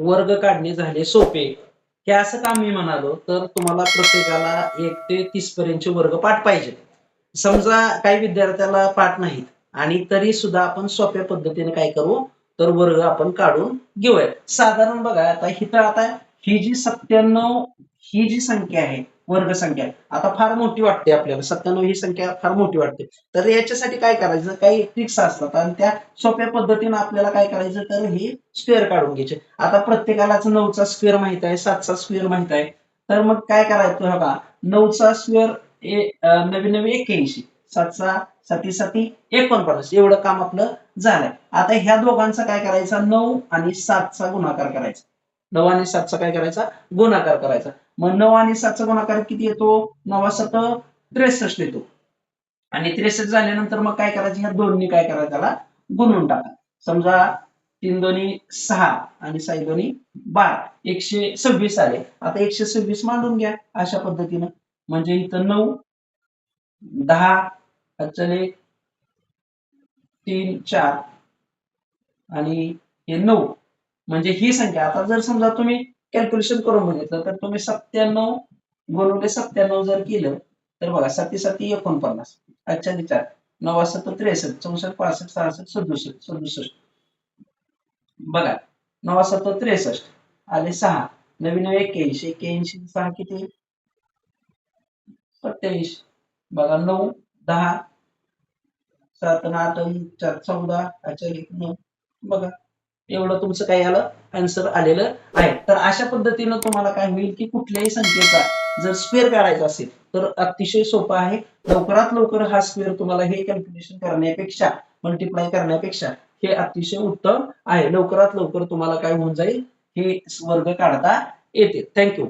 वर्ग काढणे झाले सोपे. हे असं काम मी म्हणालो? तर तुम्हाला प्रत्येकाला एक ते तीस पर्यंतचे वर्ग पाठ पाहिजे. समजा काही विद्यार्थ्याला पाठ नाहीत आणि तरी सुद्धा आपण सोप्या पद्धतीने काय करू? तर वर्ग आपण काढून घेऊया साधारण बघा आता हिथं आता ही जी सत्त्याण्णव ही जी संख्या आहे वर्ग संख्या आता फार मोठी वाटते आपल्याला. सत्त्याण्णव ही संख्या फार मोठी वाटते. तर याच्यासाठी काय करायचं? काही ट्रिक्स असतात आणि त्या सोप्या पद्धतीने आपल्याला काय करायचं? तर हे स्क्वेअर काढून घ्यायचे. आता प्रत्येकालाच नऊचा स्क्वेअर माहीत आहे सातचा स्क्वेअर माहीत आहे. तर मग काय करायचं बघा? नऊचा स्क्वेअर नवीन नवी एक्क्याऐंशी. सातचा साती साती एकोणपन्नास. एवढं काम आपलं झालंय. आता ह्या दोघांचा काय करायचा? नऊ आणि सातचा गुणाकार करायचा. नऊ आणि सातचा काय करायचा? गुणाकार करायचा. मग नऊ आणि सातचा गुणाकार किती येतो? नवा सत त्रेसष्ट येतो. आणि त्रेसष्ट झाल्यानंतर मग काय करायचं? ह्या दोन्ही काय करायचं? त्याला गुणून टाका. समजा तीन दोन्ही सहा आणि साई दोन्ही बारा. एकशे सव्वीस आले. आता एकशे सव्वीस मांडून घ्या अशा पद्धतीनं. म्हणजे इथं नऊ दहा चले तीन चार आणि हे नऊ. म्हणजे ही संख्या. आता जर समजा तुम्ही कॅल्क्युलेशन करून बघितलं तर तुम्ही सत्त्याण्णव गुणवले सत्त्याण्णव जर केलं तर बघा सती सती एकोणपन्नास. अच्छा विचार नव्वा सत्तर त्रेसष्ट चौसष्ट पासष्ट सहासष्ट सदुसष्ट सदुसष्ट. बघा नव्वा सत्तर त्रेसष्ट आले सहा. नवीन एक्क्याऐंशी एक्क्याऐंशी सहा किती? सत्याऐंशी. बघा नऊ दहा सात आठ चार चौदा अच्छा एक नऊ. बघा एवढं तुमचं काय आलं आन्सर आलेलं आहे. तर अशा पद्धतीनं तुम्हाला काय होईल की कुठल्याही संख्येचा जर स्क्वेअर काढायचा असेल तर अतिशय सोपं आहे. लवकरात लवकर हा स्क्वेअर तुम्हाला हे कॅल्क्युलेशन करण्यापेक्षा मल्टिप्लाय करण्यापेक्षा हे अतिशय उत्तम आहे. लवकरात लवकर तुम्हाला काय होऊन जाईल हे वर्ग काढता येते. थँक्यू